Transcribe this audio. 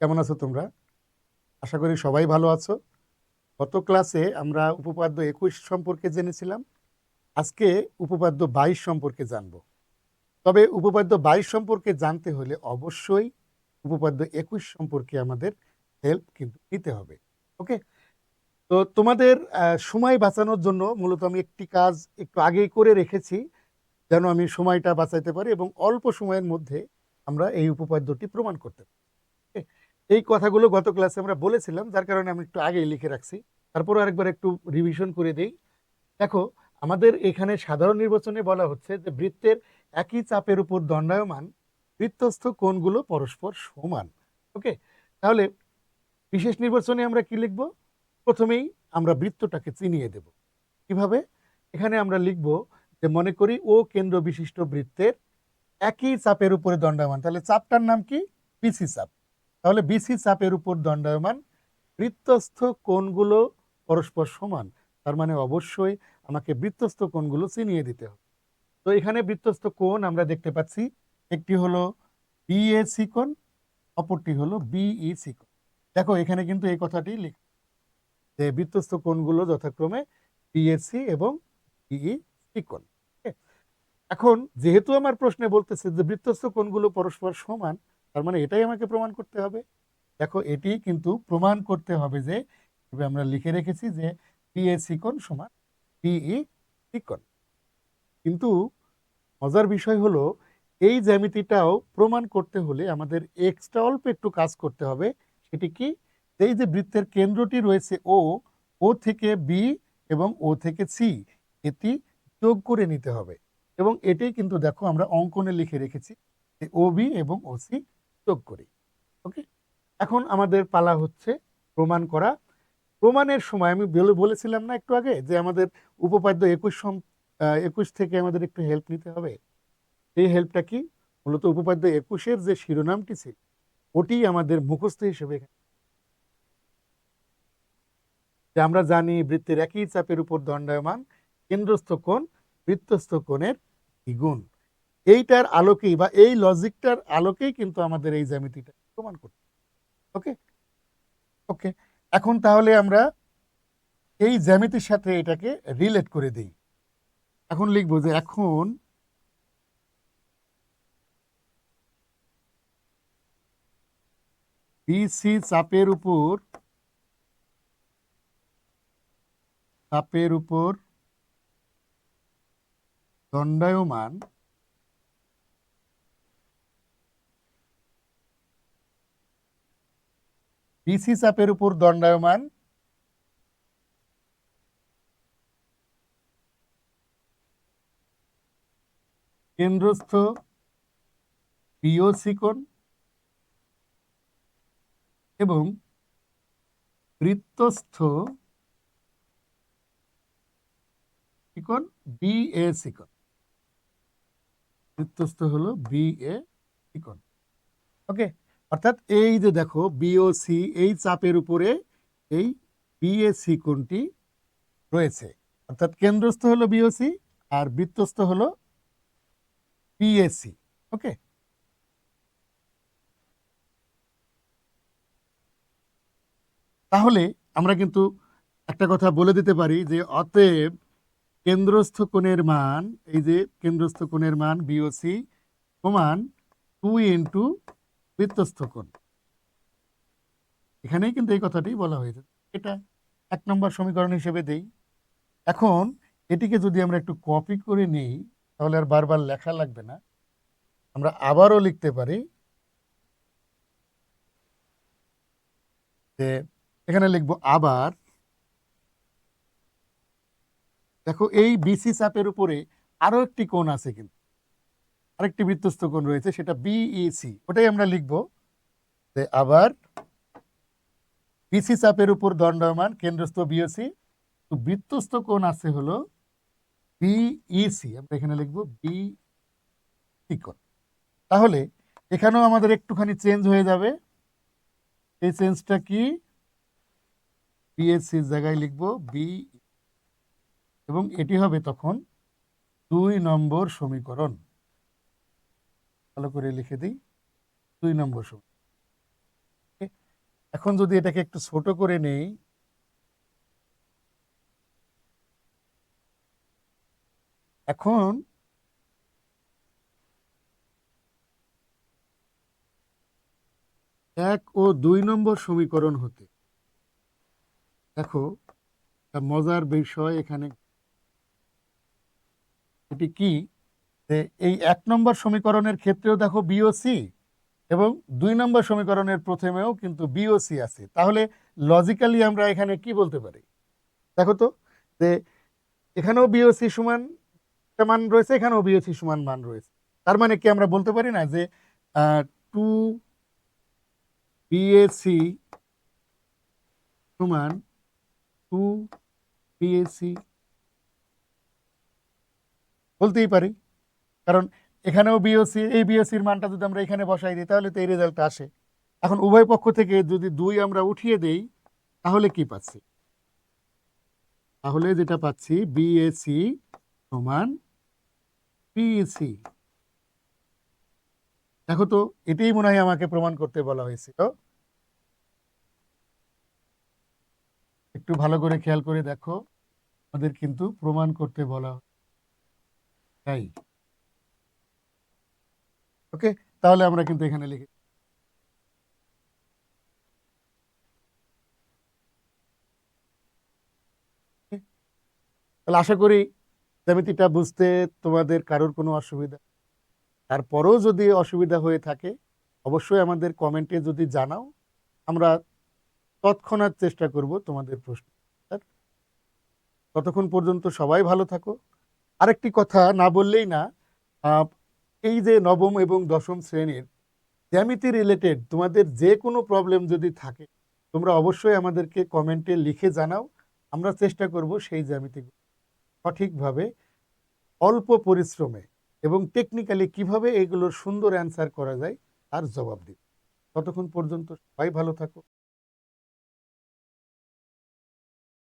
কেমন আছো তোমরা? আশা করি সবাই ভালো আছো। গত ক্লাসে আমরা উপপাদ্য একুশ সম্পর্কে জেনেছিলাম। আজকে উপপাদ্য বাইশ সম্পর্কে জানব। তবে উপপাদ্য বাইশ সম্পর্কে জানতে হলে অবশ্যই উপপাদ্য একুশ সম্পর্কে আমাদের হেল্প কিন্তু নিতে হবে। ওকে তো তোমাদের সময় বাঁচানোর জন্য মূলত আমি একটি কাজ একটু আগেই করে রেখেছি, যেন আমি সময়টা বাঁচাইতে পারি এবং অল্প সময়ের মধ্যে আমরা এই উপপাদ্যটি প্রমাণ করতে পারি? এই কথাগুলো গত ক্লাসে আমরা বলেছিলাম, যার কারণে আমি একটু আগেই লিখে রাখছি। তারপরে আরেকবার একটু রিভিশন করে দিই। দেখো, আমাদের এখানে সাধারণ নির্বাচনে বলা হচ্ছে যে বৃত্তের একই চাপের উপর দণ্ডায়মান বৃত্তস্থ কোণগুলো পরস্পর সমান। ওকে তাহলে বিশেষ নির্বাচনে আমরা কি লিখব? প্রথমেই আমরা বৃত্তটাকে চিনিয়ে দেব। কীভাবে? এখানে আমরা লিখব যে মনে করি ও কেন্দ্র বিশিষ্ট বৃত্তের একই চাপের উপরে দণ্ডায়মান। তাহলে চাপটার নাম কি? পিসি চাপ। তাহলে বিসি চাপের উপর দণ্ডায়মান বৃত্তস্থ কোণগুলো পরস্পর সমান। তার মানে অবশ্যই আমাকে বৃত্তস্থ কোণগুলো চিনিয়ে দিতে হবে। তো এখানে বৃত্তস্থ কোণ আমরা দেখতে পাচ্ছি, একটি হলো বিএসি কোণ, অপরটি হলো বিইসি কোণ। দেখো, এখানে কিন্তু এই কথাটি লিখ যে বৃত্তস্থ কোণগুলো যথাক্রমে বিএসসি এবং বিইসি কোণ, Okay? এখন যেহেতু আমার প্রশ্নে বলতেছে যে বৃত্তস্থ কোণগুলো পরস্পর সমান তার মানে এটাই আমাকে প্রমাণ করতে হবে। দেখো এটি কিন্তু প্রমাণ করতে হবে যে আমরা লিখে রেখেছি যে পিএসি সিকন সমান পিই কোণ কিন্তু মজার বিষয় হলো, এই জ্যামিতিটাও প্রমাণ করতে হলে আমাদের এক্সট্রা অল্প একটু কাজ করতে হবে। সেটি কি? এই যে বৃত্তের কেন্দ্রটি রয়েছে ও ও থেকে বি এবং ও থেকে সি এটি যোগ করে নিতে হবে। এবং এটাই কিন্তু দেখো, আমরা অঙ্কনে লিখে রেখেছি ও বি এবং ও সি যোগ করি ওকে এখন আমাদের পালা হচ্ছে প্রমাণ করা। প্রমাণের সময় আমি বলে- বলেছিলাম না একটু আগে যে আমাদের উপপাদ্য একুশ একুশ থেকে আমাদের একটু হেল্প নিতে হবে। এই হেল্পটা কি? মূলত উপপাদ্য একুশের যে শিরোনামটি ছিল, ওটি আমাদের মুখস্থ হিসেবে যে আমরা জানি বৃত্তের একই চাপের উপর দণ্ডায়মান, কেন্দ্রস্থ কোণ বৃত্তস্থ কোণের দ্বিগুণ। এইটার আলোকেই বা এই লজিকটার আলোকেই কিন্তু আমাদের এই জ্যামিতিটা প্রমাণ করতে ওকে ওকে এখন তাহলে আমরা এই জ্যামিতির সাথে এটাকে রিলেট করে দিই। এখন লিখব যে এখন বিসি চাপের উপর চাপের উপর দণ্ডায়মান বিসি চাপের উপর দণ্ডায়মান কেন্দ্রস্থ পিওসি কোণ এবং বৃত্তস্থ কোণ? বিএসি কোণ। বৃত্তস্থ হলো বিএ কোণ। ওকে অর্থাৎ এই যে দেখো বিওসি এই চাপের উপরে এই বিএসি কোণটি রয়েছে। অর্থাৎ কেন্দ্রস্থ হলো বিওসি আর বৃত্তস্থ হলো পিএসসি ওকে তাহলে আমরা কিন্তু একটা কথা বলে দিতে পারি যে অতএব কেন্দ্রস্থ কোণের মান, এই যে কেন্দ্রস্থ কোণের মান বিওসি সমান টু ইন্টু বৃত্তস্থ কোণ। এখানেই কিন্তু এই কথাটি বলা হয়েছে। এটা এক নম্বর সমীকরণ হিসেবে দেই। এখন এটিকে যদি আমরা একটু কপি করে নিই, তাহলে আর বারবার লেখা লাগবে না। আমরা আবারও লিখতে পারি যে এখানে লিখব আবার। দেখো এই বিসি চাপের উপরে আরও একটি কোণ আছে কিন্তু। আরেকটি বৃত্তস্থ কোণ রয়েছে, সেটা বিইসি ওটাই আমরা লিখব। যে আবার বিসি চাপের উপর দণ্ডমান কেন্দ্রস্থ বিওসি তো বৃত্তস্থ কোণ আছে হলো বিইসি আমরা এখানে লিখব বি কোণ। তাহলে এখানেও আমাদের একটুখানি চেঞ্জ হয়ে যাবে। এই চেঞ্জটা কি? বিএসসির জায়গায় লিখব বি এবং এটি হবে তখন দুই নম্বর সমীকরণ। ভালো করে লিখে দিই। দুই নম্বর সমীকরণ এখন যদি এটাকে একটু ছোট করে নেই। এখন এক ও দুই নম্বর সমীকরণ হতে। দেখো মজার বিষয় এখানে। এটি কি? যে এই এক নম্বর সমীকরণের ক্ষেত্রেও দেখো বিওসি এবং দুই নম্বর সমীকরণের প্রথমেও কিন্তু বিওসি আছে। তাহলে লজিক্যালি আমরা এখানে কি বলতে পারি? দেখো তো, যে এখানেও বিওসি সমান মান রয়েছে, এখানেও বিওসি সমান মান রয়েছে। তার মানে কি আমরা বলতে পারি না যে টু বিএসি সমান টু বিএসি বলতেই পারি। কারণ এখানেও বিওসি এই বিওসির মানটা যদি আমরা এখানে বসাই দিই, তাহলে তো এই রেজাল্ট আসে। এখন উভয় পক্ষ থেকে যদি দুই আমরা উঠিয়ে দেই, তাহলে কি পাচ্ছি? তাহলে যেটা পাচ্ছি বিএসি সমান পিএসি দেখো তো, এটাই মনে হয় আমাকে প্রমাণ করতে বলা হয়েছিল। একটু ভালো করে খেয়াল করে দেখো, আমাদের কিন্তু প্রমাণ করতে বলা। তাই। ওকে তাহলে আমরা কিন্তু এখানে লিখে। তাহলে আশা করি জ্যামিতিটা বুঝতে তোমাদের কারোর কোনো অসুবিধা তারপরেও যদি অসুবিধা হয়ে থাকে, অবশ্যই আমাদের কমেন্টে যদি জানাও, আমরা তৎক্ষণাৎ চেষ্টা করব তোমাদের প্রশ্ন ততক্ষণ পর্যন্ত সবাই ভালো থাকো। আরেকটি কথা না বললেই না এই যে নবম এবং দশম শ্রেণির জ্যামিতি রিলেটেড তোমাদের যে কোনো প্রবলেম যদি থাকে, তোমরা অবশ্যই আমাদেরকে কমেন্টে লিখে জানাও, আমরা চেষ্টা করব সেই জ্যামিতি সঠিকভাবে অল্প পরিশ্রমে এবং টেকনিক্যালি কীভাবে এগুলোর সুন্দর অ্যান্সার করা যায়, তার জবাব দিই ততক্ষণ পর্যন্ত সবাই ভালো থাকো।